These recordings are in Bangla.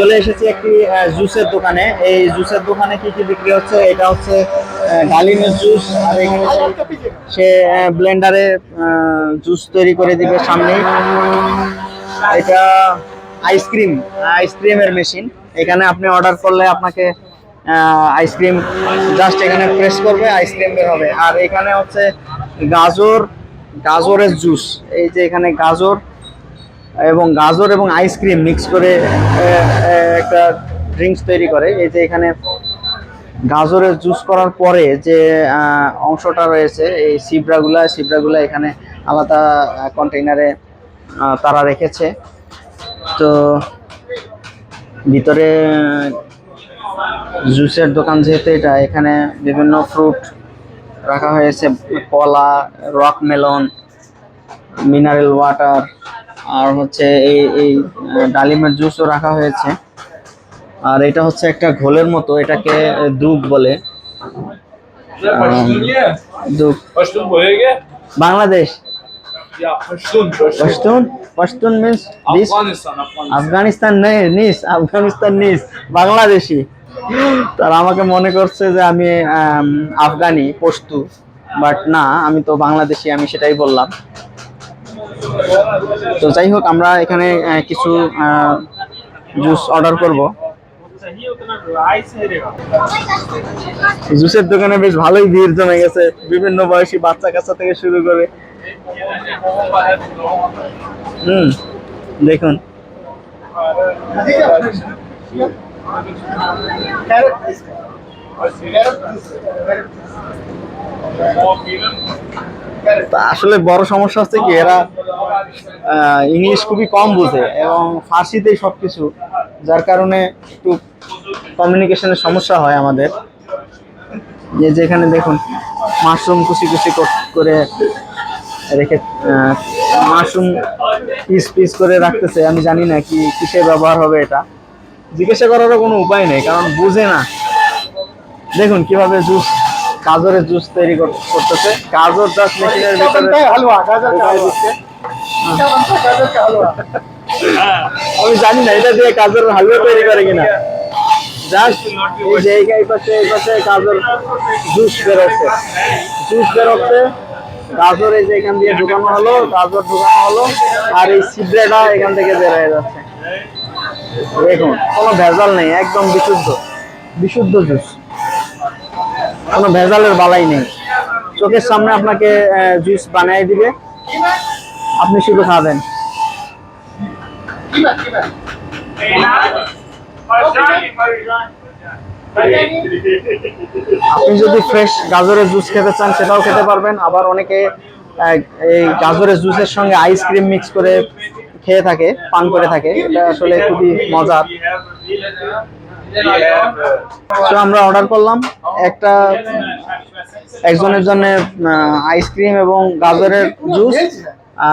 চলে এসেছি একটি জুসের দোকানে। এই জুসের দোকানে কি কি বিক্রি হচ্ছে? এটা হচ্ছে ডালিমের জুস আর এখানে সে- ব্লেন্ডারে জুস তৈরি করে দিবে সামনে এটা আইসক্রিম আইসক্রিমের মেশিন। এখানে আপনি অর্ডার করলে আপনাকে আইসক্রিম জাস্ট এখানে প্রেস করবে আইসক্রিম বের হবে। আর এখানে হচ্ছে গাজর গাজরের জুস। এই যে এখানে গাজর এবং গাজর এবং আইসক্রিম মিক্স করে একটা ড্রিঙ্কস তৈরি করে। এই যে এখানে গাজরের জুস করার পরে যে অংশটা রয়েছে, এই সিবড়াগুলা সিবড়াগুলা এখানে আলাদা কন্টেইনারে তারা রেখেছে। তো ভিতরে জুসের দোকান যেহেতু এটা, এখানে বিভিন্ন ফ্রুট রাখা হয়েছে, কলা রক মেলন মিনারেল ওয়াটার আর হচ্ছে এই এই ডালিমের জুসও রাখা হয়েছে। আর এটা হচ্ছে একটা ঘোলের মতো, এটাকে দুগ বলে। বাংলাদেশ। পশতুন? আফগানিস্তান নিস আফগানিস্তান নিস, বাংলাদেশি। তারা আমাকে মনে করছে যে আমি, আফগানি, পশতু। বাট না, আমি তো বাংলাদেশি, আমি সেটাই বললাম। তো যাই হোক, আমরা এখানে কিছু জুস অর্ডার করব। জুসের দোকানে বেশ ভালোই ভিড় জমে গেছে। বিভিন্ন বয়সী বাচ্চা কাচ্চা থেকে শুরু করে। হুম, দেখুন। আসলে বড় সমস্যা হচ্ছে কি, এরা ইংলিশ খুবই কম বোঝে এবং ফার্সিতেই সব কিছু যার কারণে একটু কমিউনিকেশনের সমস্যা হয় আমাদের। যে যেখানে দেখুন মাশরুম কুচি কুচি করে রেখে মাশরুম পিস পিস করে রাখতেছে। আমি জানি না কি কিসে ব্যবহার হবে এটা। জিজ্ঞাসা করারও কোনো উপায় নেই কারণ বুঝে না। দেখুন কীভাবে জুস গাজরের জুস তৈরি করতেছে। গাজর জাস্ট মেশিনের ভিতরে হালুয়া গাজর আমি জানি না, এটা দিয়ে কাজের হালুয়া তৈরি করে কিনা। জাস্ট এই পাশে এই পাশে জুস বেরোচ্ছে। জুস বেরোচ্ছে, গাজর এই যে এখান দিয়ে ঢুকানো গাজর ঢুকানো আর এই এখান থেকে হয়ে যাচ্ছে। দেখুন, কোনো ভেজাল নেই, একদম বিশুদ্ধ বিশুদ্ধ জুস। কোনো ভেজালের বালাই নেই। চোখের সামনে আপনাকে জুস বানিয়ে দিবে। আপনি শুধু খাবেন। আপনি যদি ফ্রেশ গাজরের জুস খেতে চান, সেটাও খেতে পারবেন। আবার অনেকে এই গাজরের জুসের সঙ্গে আইসক্রিম মিক্স করে খেয়ে থাকে, পান করে থাকে। এটা আসলে খুবই মজার। তো আমরা অর্ডার করলাম। একটা, একজনের জন্য আইসক্রিম এবং গাজরের জুস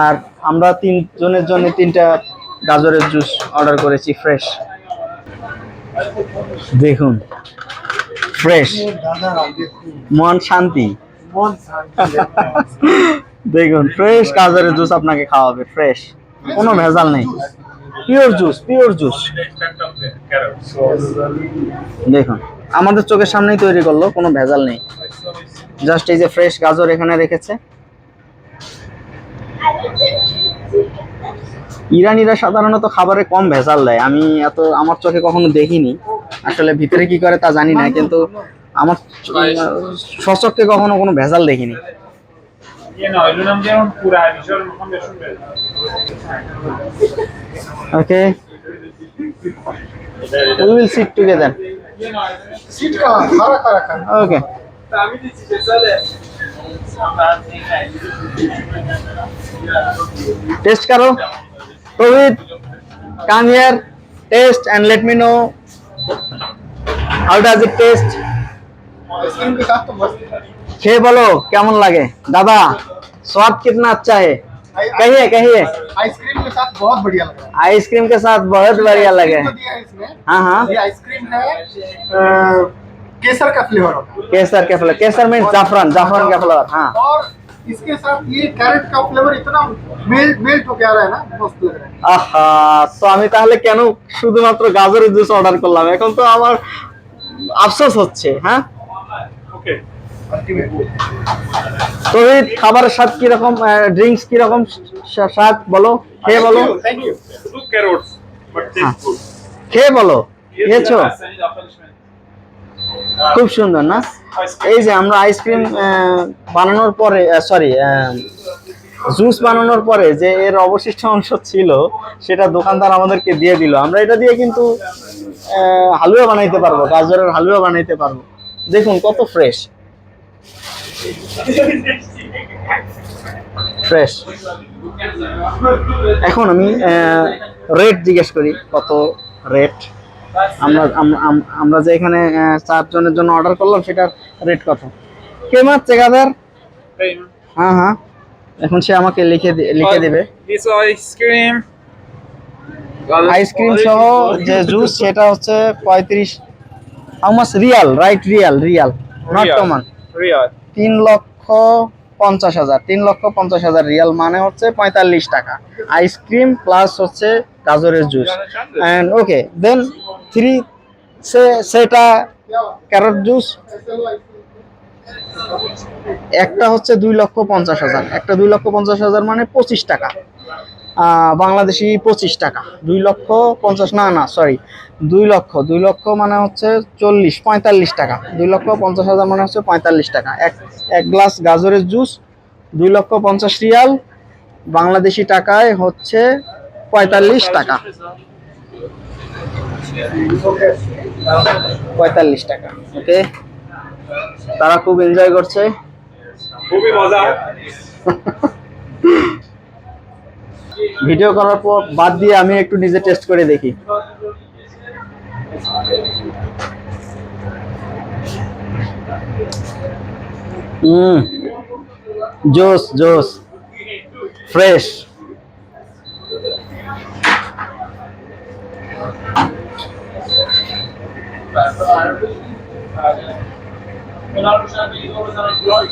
আর আমরা তিনজনের জন্য তিনটা গাজরের জুস অর্ডার করেছি ফ্রেশ। দেখুন ফ্রেশ। মন শান্তি। দেখুন ফ্রেশ গাজরের জুস আপনাকে খাওয়াবে ফ্রেশ। কোনো ভেজাল নেই। Pure juice pure juice. দেখুন আমাদের চোখের সামনেই তৈরি করল কোনো ভেজাল নেই। জাস্ট এই যে ফ্রেশ গাজর এখানে রেখেছে। ইরানিরা সাধারণত খাবারে কম ভেজাল দেয়। আমি এত আমার চোখে কখনো দেখিনি। আসলে ভিতরে কি করে তা জানি না কিন্তু আমার সচককে কখনো কোনো ভেজাল দেখিনি। Okay. We will sit together sit okay আমি टेस्ट करो। Rohit come here taste and let me know how does it taste? खे बोलो कैमन लगे? दादा स्वाद कितना अच्छा है? कहिए कहिए। आइसक्रीम के साथ बहुत बढ़िया लगा। आइसक्रीम के साथ बहुत बढ़िया लगे हाँ हाँ आइसक्रीम है केसर का फ्लेवर होगा केसर के फ्लेवर केसर मीन जाफरान जाफरान का फ्लेवर हाँ और इसके साथ ये कैरेट का फ्लेवर इतना मेल्ट मेल्ट होके आ रहा है ना मस्त लग रहा है আহা তো আমি তাহলে কেন শুধুমাত্র গাজরের জুস অর্ডার করলাম এখন তো আমার আফসোস হচ্ছে হ্যাঁ ওকে अल्टीमेट তো এই খাবারের স্বাদ কিরকম ড্রিঙ্কস কিরকম স্বা- স্বাদ বলো খেয়ে বলো thank you to carrots but taste good খেয়ে বলো খেয়েছো খুব সুন্দর না? এই যে আমরা আইসক্রিম বানানোর পরে সরি জুস বানানোর পরে যে এর অবশিষ্ট অংশ ছিল, সেটা দোকানদার আমাদেরকে দিয়ে দিল। আমরা এটা দিয়ে কিন্তু হালুয়া বানাইতে পারব, গাজরের হালুয়া বানাইতে পারব। দেখুন কত ফ্রেশ ফ্রেশ এখন আমি রেট জিজ্ঞেস করি, কত রেট আমরা আম- আম- আমরা যে এখানে চারজনের জন্য অর্ডার করলাম সেটার রেট কত? কে মারছে গাদার হ্যাঁ হ্যাঁ। এখন সে আমাকে লিখে লিখে দেবে। আইসক্রিম আইসক্রিম সহ যে জুস সেটা হচ্ছে পঁয়ত্রিশ। How much rial right rial rial not toman rial তিন লক্ষ পঞ্চাশ হাজার তিন লক্ষ পঞ্চাশ হাজার রিয়াল মানে হচ্ছে পঁয়তাল্লিশ টাকা। আইসক্রিম প্লাস হচ্ছে গাজরের juice and okay then three সে, সেটা ক্যারট জুস একটা হচ্ছে দুই লক্ষ পঞ্চাশ হাজার। একটা দুই লক্ষ পঞ্চাশ হাজার মানে পঁচিশ টাকা। বাংলাদেশি পঁচিশ টাকা। দুই লক্ষ পঞ্চাশ, না না সরি দুই লক্ষ। দুই লক্ষ মানে হচ্ছে চল্লিশ, পঁয়তাল্লিশ টাকা। দুই লক্ষ পঞ্চাশ হাজার মানে হচ্ছে পঁয়তাল্লিশ টাকা। এক এক গ্লাস গাজরের জুস দুই লক্ষ পঞ্চাশ রিয়াল। বাংলাদেশি টাকায় হচ্ছে পঁয়তাল্লিশ টাকা। পঁয়তাল্লিশ টাকা ওকে। তারা খুব এনজয় করছে। খুবই মজা। ভিডিও করার পর বাদ দিয়ে আমি একটু নিজে টেস্ট করে দেখি। হুম জোস জোস fresh Fenerbahçe'nin bir yolu zaten yok.